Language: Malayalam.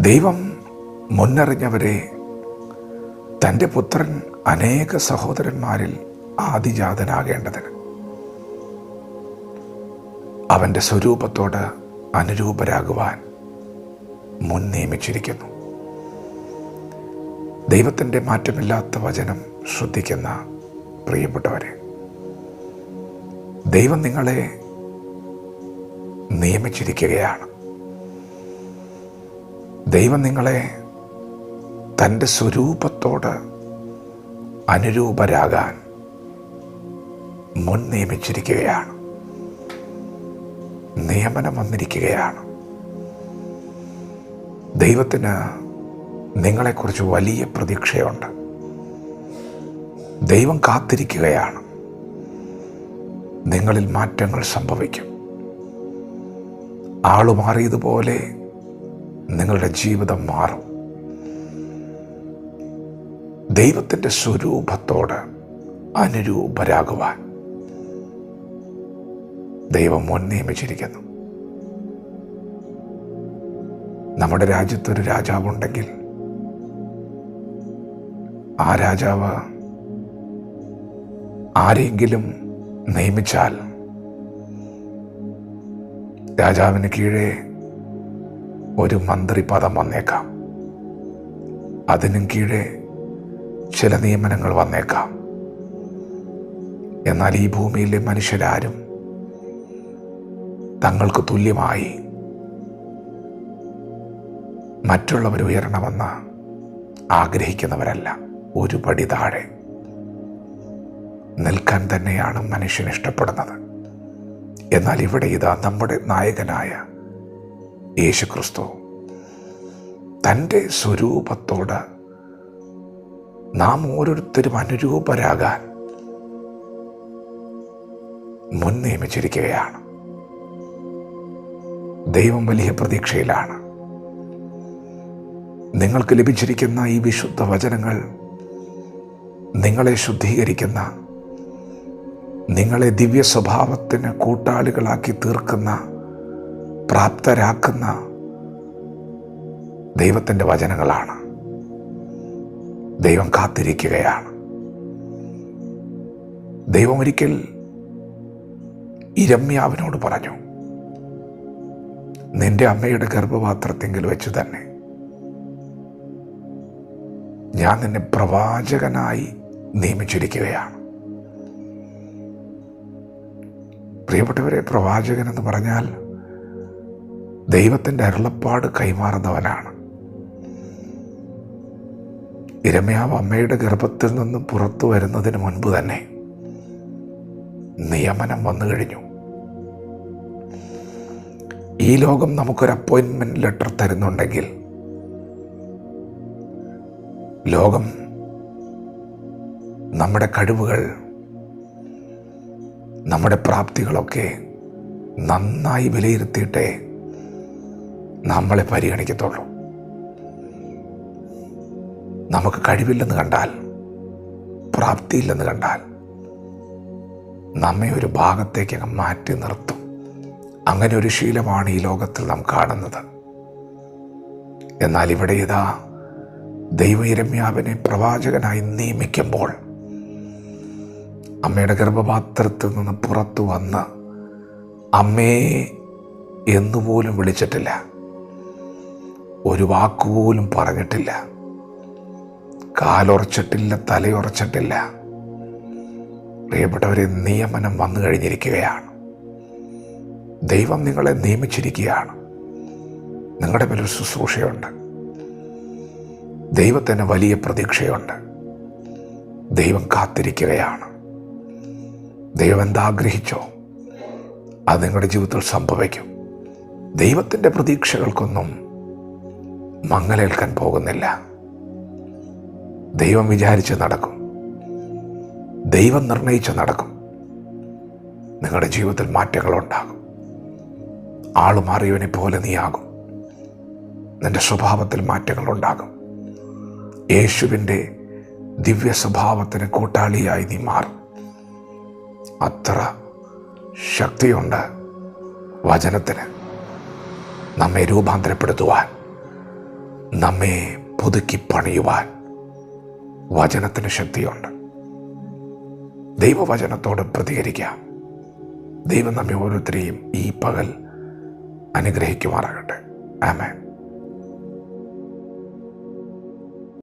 ദൈവം മുന്നറിഞ്ഞവരെ തന്റെ പുത്രൻ അനേക സഹോദരന്മാരിൽ ആദിജാതനാകേണ്ടതിന്. അവന്റെ സ്വരൂപത്തോട് അനുരൂപരാകുവാൻ മുൻ നിയമിച്ചിരിക്കുന്നു. ദൈവത്തിന്റെ മാറ്റമില്ലാത്ത വചനം ശ്രദ്ധിക്കുന്ന പ്രിയപ്പെട്ടവരെ ദൈവം നിങ്ങളെ നിയമിച്ചിരിക്കുകയാണ്. ദൈവം നിങ്ങളെ തന്റെ സ്വരൂപത്തോട് അനുരൂപരാകാൻ മുൻ നിയമിച്ചിരിക്കുകയാണ്. നിയമനം വന്നിരിക്കുകയാണ്. ദൈവത്തിന് നിങ്ങളെക്കുറിച്ച് വലിയ പ്രതീക്ഷയുണ്ട്. ദൈവം കാത്തിരിക്കുകയാണ്. നിങ്ങളിൽ മാറ്റങ്ങൾ സംഭവിക്കും. ആളു മാറിയതുപോലെ നിങ്ങളുടെ ജീവിതം മാറും. ദൈവത്തിന്റെ സ്വരൂപത്തോട് അനുരൂപരാകുവാൻ ദൈവം മുൻ നിയമിച്ചിരിക്കുന്നു. നമ്മുടെ രാജ്യത്തൊരു രാജാവുണ്ടെങ്കിൽ ആ രാജാവ് ആരെങ്കിലും നിയമിച്ചാൽ രാജാവിന് കീഴെ ഒരു മന്ത്രിപദം വന്നേക്കാം. അതിനും കീഴെ ചില നിയമനങ്ങൾ വന്നേക്കാം. എന്നാൽ ഈ ഭൂമിയിലെ മനുഷ്യരാരും തങ്ങൾക്ക് തുല്യമായി മറ്റുള്ളവർ ഉയരണമെന്ന് ആഗ്രഹിക്കുന്നവരല്ല. ഒരു പടി താഴെ നിൽക്കാൻ തന്നെയാണ് മനുഷ്യൻ ഇഷ്ടപ്പെടുന്നത്. എന്നാൽ ഇവിടെ ഇതാ നമ്മുടെ നായകനായ യേശുക്രിസ്തു തന്റെ സ്വരൂപത്തോട് നാം ഓരോരുത്തരും അനുരൂപരാകാൻ മുൻ നിയമിച്ചിരിക്കുകയാണ് ദൈവം വലിയ പ്രതീക്ഷയിലാണ്. നിങ്ങൾക്ക് ലഭിച്ചിരിക്കുന്ന ഈ വിശുദ്ധ വചനങ്ങൾ നിങ്ങളെ ശുദ്ധീകരിക്കുന്ന നിങ്ങളെ ദിവ്യ സ്വഭാവത്തിന് കൂട്ടാളികളാക്കി തീർക്കുന്ന പ്രാപ്തരാക്കുന്ന ദൈവത്തിന്റെ വചനങ്ങളാണ്. ദൈവം കാത്തിരിക്കുകയാണ്. ദൈവം ഒരിക്കൽ ഇരമ്യാവിനോട് പറഞ്ഞു നിന്റെ അമ്മയുടെ ഗർഭപാത്രത്തെങ്കിൽ വെച്ച് തന്നെ ഞാൻ നിന്നെ പ്രവാചകനായി നിയമിച്ചിരിക്കുകയാണ്. പ്രിയപ്പെട്ടവരെ പ്രവാചകൻ എന്ന് പറഞ്ഞാൽ ദൈവത്തിന്റെ അരുളപ്പാട് കൈമാറുന്നവനാണ്. ഇരമയാവ് അമ്മയുടെ ഗർഭത്തിൽ നിന്ന് പുറത്തു വരുന്നതിന് മുൻപ് തന്നെ നിയമനം വന്നു കഴിഞ്ഞു. ഈ ലോകം നമുക്കൊരു അപ്പോയിൻമെന്റ് ലെറ്റർ തരുന്നുണ്ടെങ്കിൽ ലോകം നമ്മുടെ കഴിവുകൾ നമ്മുടെ പ്രാപ്തികളൊക്കെ നന്നായി വിലയിരുത്തിയിട്ടേ നമ്മളെ പരിഗണിക്കത്തുള്ളൂ. നമുക്ക് കഴിവില്ലെന്ന് കണ്ടാൽ പ്രാപ്തിയില്ലെന്ന് കണ്ടാൽ നമ്മെ ഒരു ഭാഗത്തേക്ക് മാറ്റി നിർത്തും. അങ്ങനെ ഒരു ശീലമാണ് ഈ ലോകത്തിൽ നാം കാണുന്നത്. എന്നാൽ ഇവിടെ ഇതാ ദൈവയിരമ്യാവിനെ പ്രവാചകനായി നിയമിക്കുമ്പോൾ അമ്മയുടെ ഗർഭപാത്രത്തിൽ നിന്ന് പുറത്തു വന്ന് അമ്മേ എന്നുപോലും വിളിച്ചിട്ടില്ല. ഒരു വാക്കുപോലും പറഞ്ഞിട്ടില്ല. കാലുറച്ചിട്ടില്ല തലയുറച്ചിട്ടില്ല. പ്രിയപ്പെട്ടവരെ നിയമനം വന്നു കഴിഞ്ഞിരിക്കുകയാണ്. ദൈവം നിങ്ങളെ നിയമിച്ചിരിക്കുകയാണ്. നിങ്ങളുടെ മേലൊരു ശുശ്രൂഷയുണ്ട്. ദൈവത്തിന് വലിയ പ്രതീക്ഷയുണ്ട്. ദൈവം കാത്തിരിക്കുകയാണ്. ദൈവം എന്താഗ്രഹിച്ചോ അത് നിങ്ങളുടെ ജീവിതത്തിൽ സംഭവിക്കും. ദൈവത്തിന്റെ പ്രതീക്ഷകൾക്കൊന്നും മങ്ങലേൽക്കാൻ പോകുന്നില്ല. ദൈവം വിചാരിച്ച് നടക്കും. ദൈവം നിർണയിച്ച് നടക്കും. നിങ്ങളുടെ ജീവിതത്തിൽ മാറ്റങ്ങളുണ്ടാകും. ആൾ മാറിയവനെ പോലെ നീയാകും. നിന്റെ സ്വഭാവത്തിൽ മാറ്റങ്ങളുണ്ടാകും. യേശുവിന്റെ ദിവ്യ സ്വഭാവത്തിന് കൂട്ടാളിയായി നീ മാറും. അത്ര ശക്തിയുണ്ട് വചനത്തിന് നമ്മെ രൂപാന്തരപ്പെടുത്തുവാൻ. നമ്മെ പുതുക്കി പണിയുവാൻ വചനത്തിന് ശക്തിയുണ്ട്. ദൈവവചനത്തോട് പ്രതികരിക്കാം. ദൈവം നമ്മെ ഓരോരുത്തരെയും ഈ പകൽ അനുഗ്രഹിക്കുമാറാകട്ടെ. ആമേൻ.